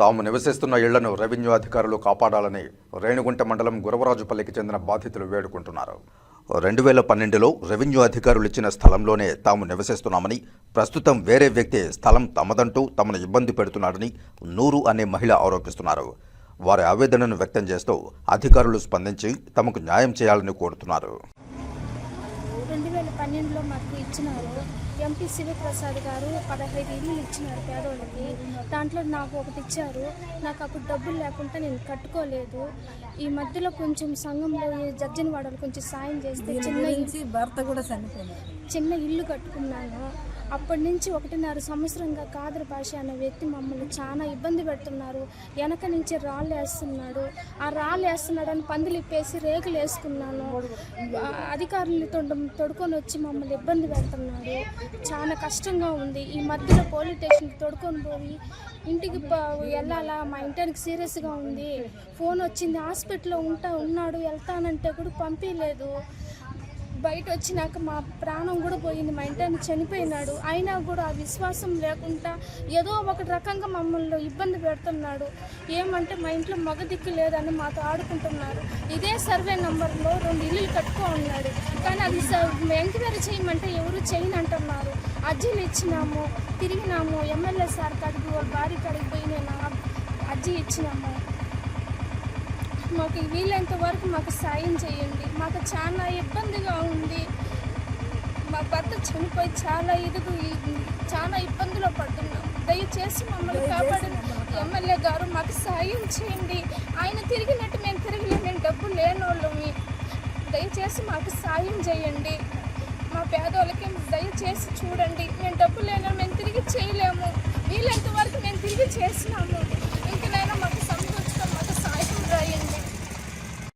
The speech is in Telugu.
తాము నివసిస్తున్న ఇళ్ళను రెవెన్యూ అధికారులు కాపాడాలని రేణుగుంట మండలం గురవరాజుపల్లికి చెందిన బాధితులు వేడుకుంటున్నారు. రెండు వేల పన్నెండులో రెవెన్యూ అధికారులు ఇచ్చిన స్థలంలోనే తాము నివసిస్తున్నామని ప్రస్తుతం వేరే వ్యక్తి స్థలం తమదంటూ తమను ఇబ్బంది పెడుతున్నాడని నూరు అనే మహిళ ఆరోపిస్తున్నారు. వారి ఆవేదనను వ్యక్తం చేస్తూ అధికారులు స్పందించి తమకు న్యాయం చేయాలని కోరుతున్నారు. రెండు వేల పన్నెండులో మాకు ఇచ్చినారు. ఎంపీ శివప్రసాద్ గారు పదహైదు ఇల్లు ఇచ్చినారు పేదోళ్ళకి. దాంట్లో నాకు ఒకటి ఇచ్చారు. నాకు అప్పుడు డబ్బులు లేకుండా నేను కట్టుకోలేదు. ఈ మధ్యలో కొంచెం సంఘంలో ఈ జడ్జిని వాడాలి కొంచెం సాయం చేస్తే చిన్న భర్త కూడా చిన్న ఇల్లు కట్టుకున్నాను. అప్పటి నుంచి ఒకటిన్నర సంవత్సరంగా కాదర్ భాష అనే వ్యక్తి మమ్మల్ని చాలా ఇబ్బంది పెడుతున్నారు. వెనక నుంచి రాళ్ళు వేస్తున్నాడు. ఆ రాళ్ళు వేస్తున్నాడని పందులు ఇప్పేసి రేకులు వేసుకున్నాను. అధికారులు తొడ- తొడుకొని వచ్చి మమ్మల్ని ఇబ్బంది పెడుతున్నాడు. చాలా కష్టంగా ఉంది. ఈ మధ్యలో పోలీస్ స్టేషన్కి తొడుకొని పోయి ఇంటికి వెళ్ళాలా? మా ఇంటానికి సీరియస్గా ఉంది. ఫోన్ వచ్చింది. హాస్పిటల్లో ఉంటా ఉన్నాడు వెళ్తానంటే కూడా పంపించలేదు బయట వచ్చినాక మా ప్రాణం కూడా పోయింది. మా ఇంటాన్ని చనిపోయినాడు. అయినా కూడా ఆ విశ్వాసం లేకుండా ఏదో ఒక రకంగా మమ్మల్ని ఇబ్బంది పెడుతున్నాడు. ఏమంటే మా ఇంట్లో మగ దిక్కు లేదని మాతో ఆడుకుంటున్నారు. ఇదే సర్వే నంబర్లో రెండు ఇల్లులు కట్టుకో ఉన్నాడు ఎంక్వైరీ చేయమంటే ఎవరు చేయను అంటున్నారు. అర్జీలు ఇచ్చినాము తిరిగినాము ఎమ్మెల్యే సార్ కాడికి వాళ్ళ భార్య కాడికి పోయి నేను అర్జీ ఇచ్చినాము. మాకు వీలైనంత వరకు మాకు సాయం చేయండి. మాకు చాలా ఇబ్బందిగా ఉంది. మా భర్త చనిపోయి చాలా ఇదిగు చాలా ఇబ్బందిలో పడుతున్నాం. దయచేసి మమ్మల్ని కాపాడండి. ఎమ్మెల్యే గారు మాకు సాయం చేయండి. ఆయన తిరిగినట్టు మేము తిరగలేము మేము డబ్బు లేనోళ్ళమి దయచేసి మాకు సాయం చేయండి. మా పేదోళ్ళకి దయచేసి చూడండి. మేము